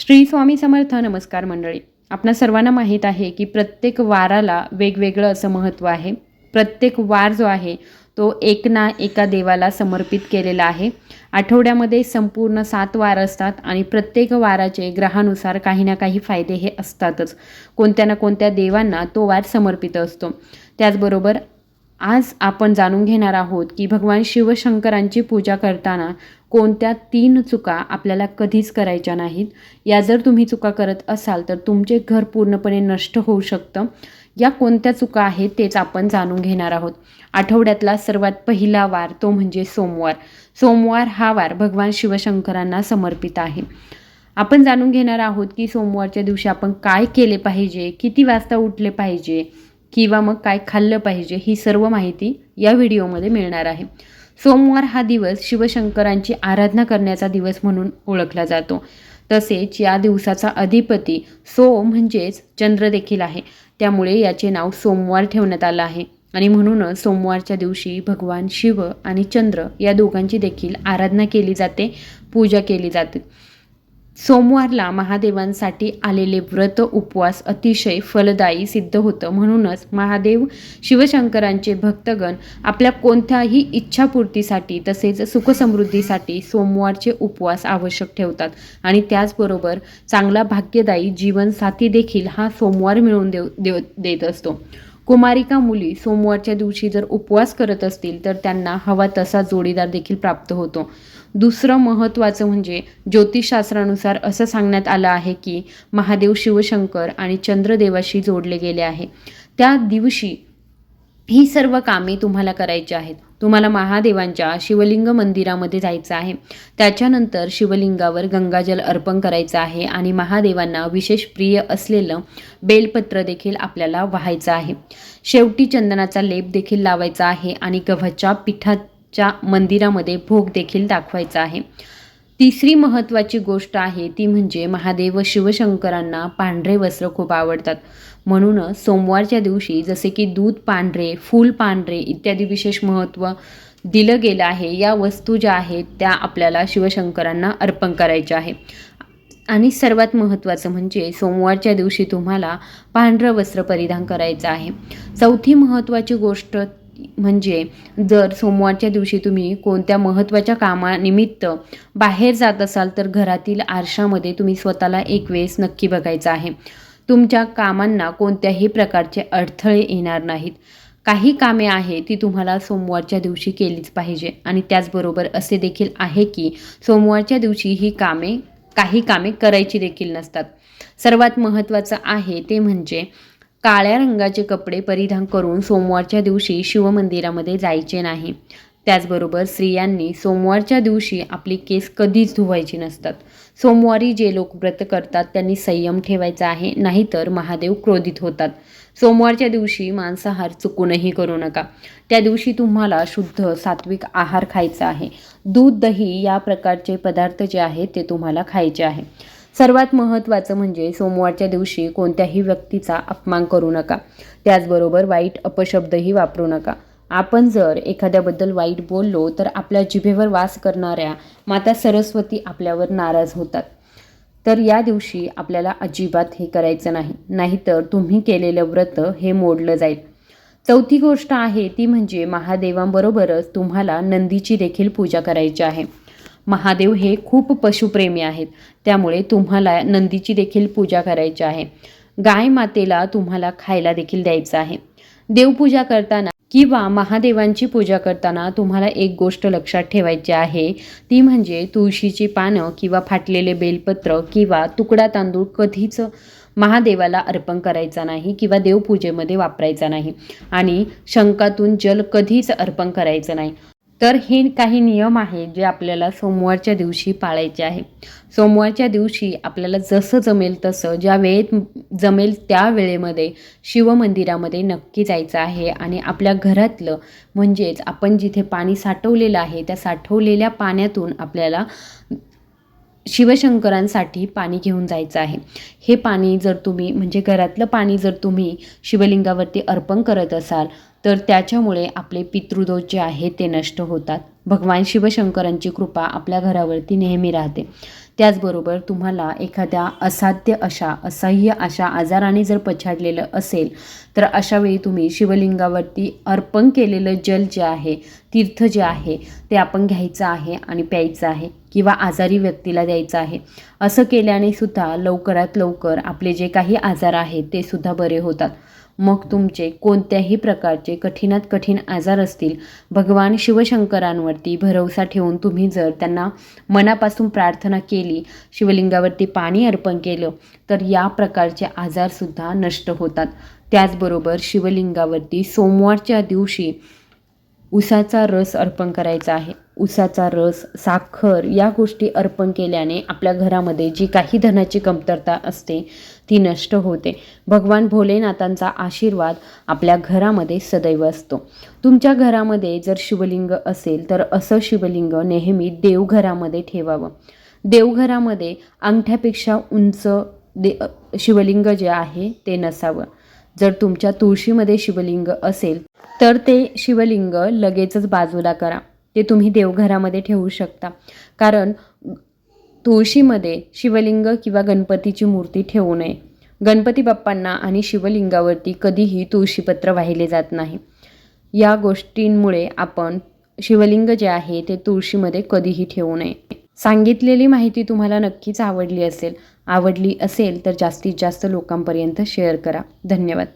श्री स्वामी समर्थ नमस्कार मंडळी. आपणा सर्वांना माहीत आहे की प्रत्येक वाराला वेगवेगळं असं महत्त्व आहे. प्रत्येक वार जो आहे तो एक ना एका देवाला समर्पित केलेला आहे. आठवड्यामध्ये संपूर्ण सात वार असतात आणि प्रत्येक वाराचे ग्रहानुसार काही ना काही फायदे हे असतातच. कोणत्या ना कोणत्या देवांना तो वार समर्पित असतो. त्याचबरोबर आज आपण जाणून घेणार आहोत की भगवान शिवशंकरांची पूजा करताना कोणत्या तीन चुका आपल्याला कधीच करायच्या नाहीत. या जर तुम्ही चुका करत असाल तर तुमचे घर पूर्णपणे नष्ट होऊ शकतं. या कोणत्या चुका आहेत तेच आपण जाणून घेणार आहोत. आठवड्यातला सर्वात पहिला वार तो म्हणजे सोमवार. सोमवार हा वार भगवान शिवशंकरांना समर्पित आहे. आपण जाणून घेणार आहोत की सोमवारच्या दिवशी आपण काय केले पाहिजे किती वाजता उठले पाहिजे किंवा मग काय खाल्लं पाहिजे ही सर्व माहिती या व्हिडिओमध्ये मिळणार आहे. सोमवार हा दिवस शिवशंकरांची आराधना करण्याचा दिवस म्हणून ओळखला जातो. तसेच या दिवसाचा अधिपती सो म्हणजेच चंद्र देखील आहे. त्यामुळे याचे नाव सोमवार ठेवण्यात आलं आहे. आणि म्हणूनच सोमवारच्या दिवशी भगवान शिव आणि चंद्र या दोघांची देखील आराधना केली जाते पूजा केली जाते. सोमवारला महादेवांसाठी आलेले व्रत उपवास अतिशय फलदायी सिद्ध होतं. म्हणूनच महादेव शिवशंकरांचे भक्तगण आपल्या कोणत्याही इच्छापूर्तीसाठी तसेच सुखसमृद्धीसाठी सोमवारचे उपवास आवश्यक ठेवतात. आणि त्याचबरोबर चांगला भाग्यदायी जीवनसाथी देखील हा सोमवार मिळवून देव देव देत असतो. कुमारिका मुली सोमवारच्या दिवशी जर उपवास करत असतील तर त्यांना हवा तसा जोडीदार देखील प्राप्त होतो. दुसरं महत्त्वाचं म्हणजे ज्योतिषशास्त्रानुसार असं सांगण्यात आलं आहे की महादेव शिवशंकर आणि चंद्रदेवाशी जोडले गेले आहे. त्या दिवशी ही सर्व कामे तुम्हाला करायची आहेत. तुम्हाला महादेवांच्या शिवलिंग मंदिरामध्ये जायचं आहे. त्याच्यानंतर शिवलिंगावर गंगाजल अर्पण करायचं आहे आणि महादेवांना विशेष प्रिय असलेलं बेलपत्र देखील आपल्याला व्हायचं आहे. शेवटी चंदनाचा लेप देखील लावायचा आहे आणि गव्हाच्या पिठाच्या मंदिरामध्ये भोग देखील दाखवायचा आहे. तिसरी महत्त्वाची गोष्ट आहे ती म्हणजे महादेव शिवशंकरांना पांढरे वस्त्र खूप आवडतात. म्हणूनच सोमवारच्या दिवशी जसे की दूध पांढरे फूल पांढरे इत्यादी विशेष महत्त्व दिलं गेलं आहे या वस्तू ज्या आहेत त्या आपल्याला शिवशंकरांना अर्पण करायच्या आहे. आणि सर्वात महत्त्वाचं म्हणजे सोमवारच्या दिवशी तुम्हाला पांढरं वस्त्र परिधान करायचं आहे. चौथी महत्त्वाची गोष्ट म्हणजे जर सोमवारच्या दिवशी तुम्ही कोणत्या महत्त्वाच्या कामानिमित्त बाहेर जात असाल तर घरातील आरशामध्ये तुम्ही स्वतःला एक वेळेस नक्की बघायचं आहे. तुमच्या कामांना कोणत्याही प्रकारचे अडथळे येणार नाहीत. काही कामे आहे ती तुम्हाला सोमवारच्या दिवशी केलीच पाहिजे. आणि त्याचबरोबर असे देखील आहे की सोमवारच्या दिवशी ही कामे काही कामे करायची देखील नसतात. सर्वात महत्त्वाचं आहे ते म्हणजे काळ्या रंगाचे कपडे परिधान करून सोमवारच्या दिवशी शिवमंदिरामध्ये जायचे नाही. त्याचबरोबर स्त्रियांनी सोमवारच्या दिवशी आपली केस कधीच धुवायची नसतात. सोमवारी जे लोक व्रत करतात त्यांनी संयम ठेवायचा आहे नाहीतर महादेव क्रोधित होतात. सोमवारच्या दिवशी मांसाहार चुकूनही करू नका. त्या दिवशी तुम्हाला शुद्ध सात्विक आहार खायचा आहे. दूध दही या प्रकारचे पदार्थ जे आहेत ते तुम्हाला खायचे आहे. सर्वात महत्त्वाचं म्हणजे सोमवारच्या दिवशी कोणत्याही व्यक्तीचा अपमान करू नका. त्याचबरोबर वाईट अपशब्दही वापरू नका. आपण जर एखाद्याबद्दल वाईट बोललो तर आपल्या जिभेवर वास करणाऱ्या माता सरस्वती आपल्यावर नाराज होतात. तर या दिवशी आपल्याला अजिबात हे करायचं नाही. नाहीतर तुम्ही केलेलं व्रत हे मोडलं जाईल. चौथी गोष्ट आहे ती म्हणजे महादेवांबरोबरच तुम्हाला नंदीची देखील पूजा करायची आहे. महादेव हे खूप पशुप्रेमी आहेत. त्यामुळे तुम्हाला नंदीची देखील पूजा करायची आहे. गाय मातेला तुम्हाला खायला देखील द्यायचं आहे. देवपूजा करताना किंवा महादेवांची पूजा करताना तुम्हाला एक गोष्ट लक्षात ठेवायची आहे. ती म्हणजे तुळशीची पानं किंवा फाटलेले बेलपत्र किंवा तुकडा तांदूळ कधीच महादेवाला अर्पण करायचा नाही किंवा देवपूजेमध्ये वापरायचा नाही. आणि शंकातून जल कधीच अर्पण करायचं नाही. तर हे काही नियम आहेत जे आपल्याला सोमवारच्या दिवशी पाळायचे आहे सोमवारच्या दिवशी आपल्याला जसं जमेल तसं ज्या वेळेत जमेल त्या वेळेमध्ये शिवमंदिरामध्ये नक्की जायचं आहे आणि आपल्या घरातलं म्हणजेच आपण जिथे पाणी साठवलेलं आहे त्या साठवलेल्या पाण्यातून आपल्याला शिवशंकरांसाठी पाणी घेऊन जायचं आहे. हे पाणी जर तुम्ही म्हणजे घरातलं पाणी जर तुम्ही शिवलिंगावरती अर्पण करत असाल तर त्याच्यामुळे आपले पितृदोष जे आहे ते नष्ट होतात. भगवान शिवशंकरांची कृपा आपल्या घरावरती नेहमी राहते. त्याचबरोबर तुम्हाला एखाद्या असाध्य अशा असह्य अशा आजाराने जर पछाडलेलं असेल तर अशावेळी तुम्ही शिवलिंगावरती अर्पण केलेलं जल जे आहे तीर्थ जे आहे ते आपण घ्यायचं आहे आणि प्यायचं आहे किंवा आजारी व्यक्तीला द्यायचं आहे. असं केल्याने सुद्धा लवकरात लवकर आपले जे काही आजार आहेत ते सुद्धा बरे होतात. मग तुमचे कोणत्याही प्रकारचे कठीणात कठीण आजार असतील भगवान शिवशंकरांवरती भरवसा ठेवून तुम्ही जर त्यांना मनापासून प्रार्थना केली शिवलिंगावरती पाणी अर्पण केलं तर या प्रकारचे आजारसुद्धा नष्ट होतात. त्याचबरोबर शिवलिंगावरती सोमवारच्या दिवशी उसाचा रस अर्पण करायचा आहे. उसाचा रस साखर या गोष्टी अर्पण केल्याने आपल्या घरामध्ये जी काही धनाची कमतरता असते ती नष्ट होते. भगवान भोलेनाथांचा आशीर्वाद आपल्या घरामध्ये सदैव असतो. तुमच्या घरामध्ये जर शिवलिंग असेल तर असं शिवलिंग नेहमी देवघरामध्ये ठेवावं. देवघरामध्ये अंगठ्यापेक्षा उंच दे शिवलिंग जे आहे ते नसावं. जर तुमच्या तुळशीमध्ये शिवलिंग असेल तर ते शिवलिंग लगेचच बाजूला करा. ते तुम्ही देवघरामध्ये ठेवू शकता. कारण तुळशीमध्ये शिवलिंग किंवा गणपतीची मूर्ती ठेवू नये. गणपती बाप्पांना आणि शिवलिंगावरती कधीही तुळशीपत्र वाहिले जात नाही. या गोष्टींमुळे आपण शिवलिंग जे आहे ते तुळशीमध्ये कधीही ठेवू नये. सांगितलेली माहिती तुम्हाला नक्कीच आवडली असेल. आवडली असेल तर जास्तीत जास्त लोकांपर्यंत शेअर करा. धन्यवाद.